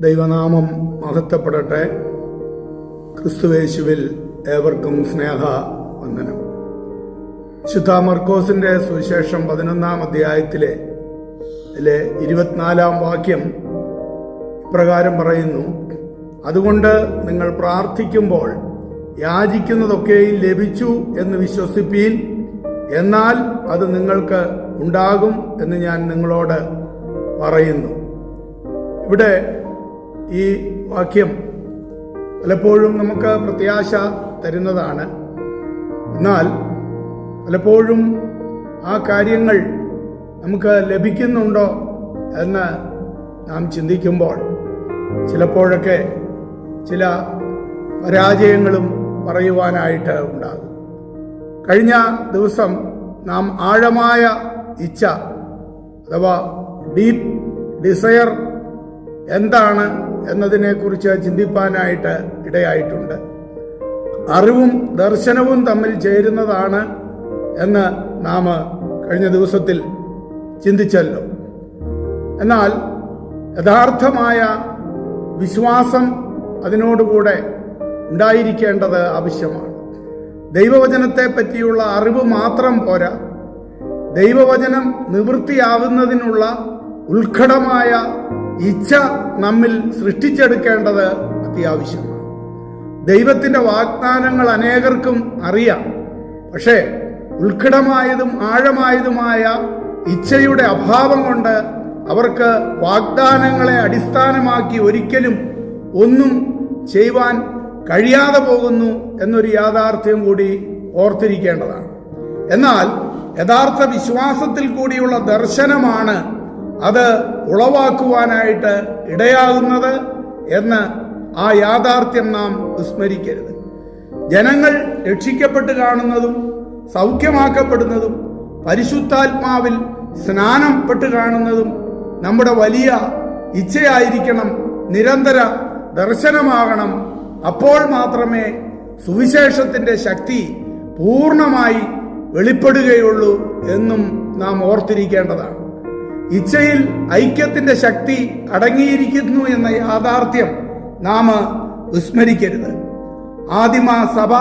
ദൈവനാമം മഹത്വപ്പെടട്ടെ. ക്രിസ്തുവേശുവിൽ ഏവർക്കും സ്നേഹ വന്ദനം. ശുദ്ധ മർക്കോസിന്റെ സുവിശേഷം പതിനൊന്നാം അധ്യായത്തിലെ ഇരുപത്തിനാലാം വാക്യം ഇപ്രകാരം പറയുന്നു അതുകൊണ്ട് നിങ്ങൾ പ്രാർത്ഥിക്കുമ്പോൾ യാചിക്കുന്നതൊക്കെയും ലഭിച്ചു എന്ന് വിശ്വസിപ്പീൻ എന്നാൽ അത് നിങ്ങൾക്ക് ഉണ്ടാകും എന്ന് ഞാൻ നിങ്ങളോട് പറയുന്നു. ഇവിടെ ഈ വാക്യം പലപ്പോഴും നമുക്ക് പ്രത്യാശ തരുന്നതാണ്. എന്നാൽ പലപ്പോഴും ആ കാര്യങ്ങൾ നമുക്ക് ലഭിക്കുന്നുണ്ടോ എന്ന് നാം ചിന്തിക്കുമ്പോൾ ചിലപ്പോഴൊക്കെ ചില പരാജയങ്ങളും പറയുവാനായിട്ട് ഉണ്ടാകും. കഴിഞ്ഞ ദിവസം നാം ആഴമായ ഇച്ഛ അഥവാ ഡീപ്പ് ഡിസയർ എന്താണ് എന്നതിനെക്കുറിച്ച് ചിന്തിപ്പാനായിട്ട് ഇടയായിട്ടുണ്ട്. അറിവും ദർശനവും തമ്മിൽ ചേരുന്നതാണ് എന്ന് നാം കഴിഞ്ഞ ദിവസത്തിൽ ചിന്തിച്ചല്ലോ. എന്നാൽ യഥാർത്ഥമായ വിശ്വാസം അതിനോടുകൂടെ ഉണ്ടായിരിക്കേണ്ടത് ആവശ്യമാണ്. ദൈവവചനത്തെ പറ്റിയുള്ള അറിവ് മാത്രം പോരാ. ദൈവവചനം നിവൃത്തിയാവുന്നതിനുള്ള ഉത്കടമായ ഇച്ഛ നമ്മിൽ സൃഷ്ടിച്ചെടുക്കേണ്ടത് അത്യാവശ്യമാണ്. ദൈവത്തിന്റെ വാഗ്ദാനങ്ങൾ അനേകർക്കും അറിയാം. പക്ഷേ ഉത്കടമായതും ആഴമായതുമായ ഇച്ഛയുടെ അഭാവം കൊണ്ട് അവർക്ക് വാഗ്ദാനങ്ങളെ അടിസ്ഥാനമാക്കി ഒരിക്കലും ഒന്നും ചെയ്യുവാൻ കഴിയാതെ പോകുന്നു എന്നൊരു യാഥാർത്ഥ്യം കൂടി ഓർത്തിരിക്കേണ്ടതാണ്. എന്നാൽ യഥാർത്ഥ വിശ്വാസത്തിൽ കൂടിയുള്ള ദർശനമാണ് അത് ഉളവാക്കുവാനായിട്ട് ഇടയാകുന്നത് എന്ന് ആ യാഥാർത്ഥ്യം നാം വിസ്മരിക്കരുത്. ജനങ്ങൾ രക്ഷിക്കപ്പെട്ട് കാണുന്നതും സൗഖ്യമാക്കപ്പെടുന്നതും പരിശുദ്ധാത്മാവിൽ സ്നാനം പെട്ട് കാണുന്നതും നമ്മുടെ വലിയ ഇച്ഛയായിരിക്കണം നിരന്തര ദർശനമാകണം. അപ്പോൾ മാത്രമേ സുവിശേഷത്തിന്റെ ശക്തി പൂർണമായി വെളിപ്പെടുകയുള്ളൂ എന്നും നാം ഓർത്തിരിക്കേണ്ടതാണ്. ഇച്ഛയിൽ ഐക്യത്തിന്റെ ശക്തി അടങ്ങിയിരിക്കുന്നു എന്ന യാഥാർത്ഥ്യം നാം വിസ്മരിക്കരുത്. ആദിമ സഭ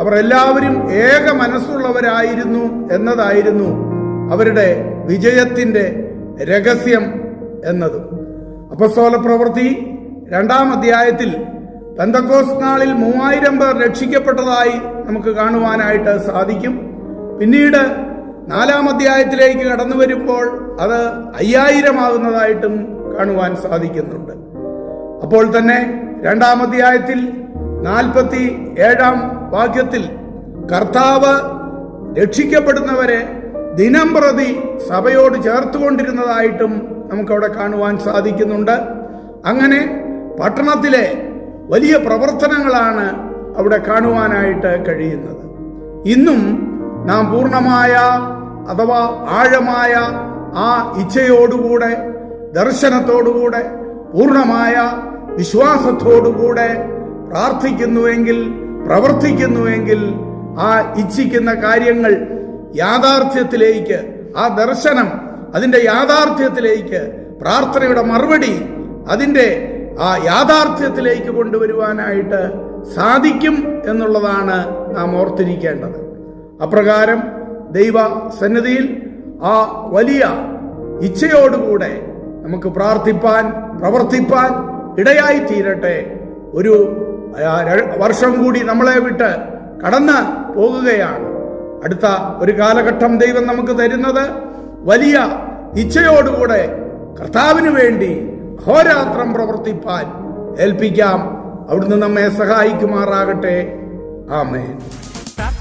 അവർ എല്ലാവരും ഏക മനസ്സുള്ളവരായിരുന്നു എന്നതായിരുന്നു അവരുടെ വിജയത്തിന്റെ രഹസ്യം എന്നതും. അപ്പസ്തോല പ്രവൃത്തി രണ്ടാം അധ്യായത്തിൽ പെന്തക്കോസ് നാളിൽ മൂവായിരം പേർ രക്ഷിക്കപ്പെട്ടതായി നമുക്ക് കാണുവാനായിട്ട് സാധിക്കും. പിന്നീട് നാലാം അധ്യായത്തിലേക്ക് കടന്നു വരുമ്പോൾ അത് അയ്യായിരമാകുന്നതായിട്ടും കാണുവാൻ സാധിക്കുന്നുണ്ട്. അപ്പോൾ തന്നെ രണ്ടാം അധ്യായത്തിൽ നാൽപ്പത്തി ഏഴാം വാക്യത്തിൽ കർത്താവ് രക്ഷിക്കപ്പെടുന്നവരെ ദിനം പ്രതി സഭയോട് ചേർത്തുകൊണ്ടിരുന്നതായിട്ടും നമുക്കവിടെ കാണുവാൻ സാധിക്കുന്നുണ്ട്. അങ്ങനെ പട്ടണത്തിലെ വലിയ പ്രവർത്തനങ്ങളാണ് അവിടെ കാണുവാനായിട്ട് കഴിയുന്നത്. ഇന്നും നാം പൂർണമായ അഥവാ ആഴമായ ആ ഇച്ഛയോടുകൂടെ ദർശനത്തോടുകൂടെ പൂർണമായ വിശ്വാസത്തോടുകൂടെ പ്രാർത്ഥിക്കുന്നുവെങ്കിൽ പ്രവർത്തിക്കുന്നുവെങ്കിൽ ആ ഇച്ഛിക്കുന്ന കാര്യങ്ങൾ യാഥാർത്ഥ്യത്തിലേക്ക് ആ ദർശനം അതിന്റെ യാഥാർത്ഥ്യത്തിലേക്ക് പ്രാർത്ഥനയുടെ മറുപടി അതിന്റെ ആ യാഥാർത്ഥ്യത്തിലേക്ക് കൊണ്ടുവരുവാനായിട്ട് സാധിക്കും എന്നുള്ളതാണ് നാം ഓർത്തിരിക്കേണ്ടത്. അപ്രകാരം ദൈവ സന്നദ്ധിയിൽ ആ വലിയ ഇച്ഛയോടുകൂടെ നമുക്ക് പ്രാർത്ഥിപ്പാൻ പ്രവർത്തിപ്പാൻ ഇടയായി തീരട്ടെ ഒരു വർഷം കൂടി നമ്മളെ വിട്ട് കടന്ന് പോകുകയാണ്. അടുത്ത ഒരു കാലഘട്ടം ദൈവം നമുക്ക് തരുന്നത് വലിയ ഇച്ഛയോടുകൂടെ കർത്താവിന് വേണ്ടി ഹോരാത്രം പ്രവർത്തിപ്പാൻ ഏൽപ്പിക്കാം. അവിടുന്ന് നമ്മെ സഹായിക്കുമാറാകട്ടെ. ആമേൻ.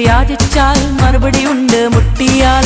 യാചിച്ചാൽ മറുപടിയുണ്ട് മുട്ടിയാൽ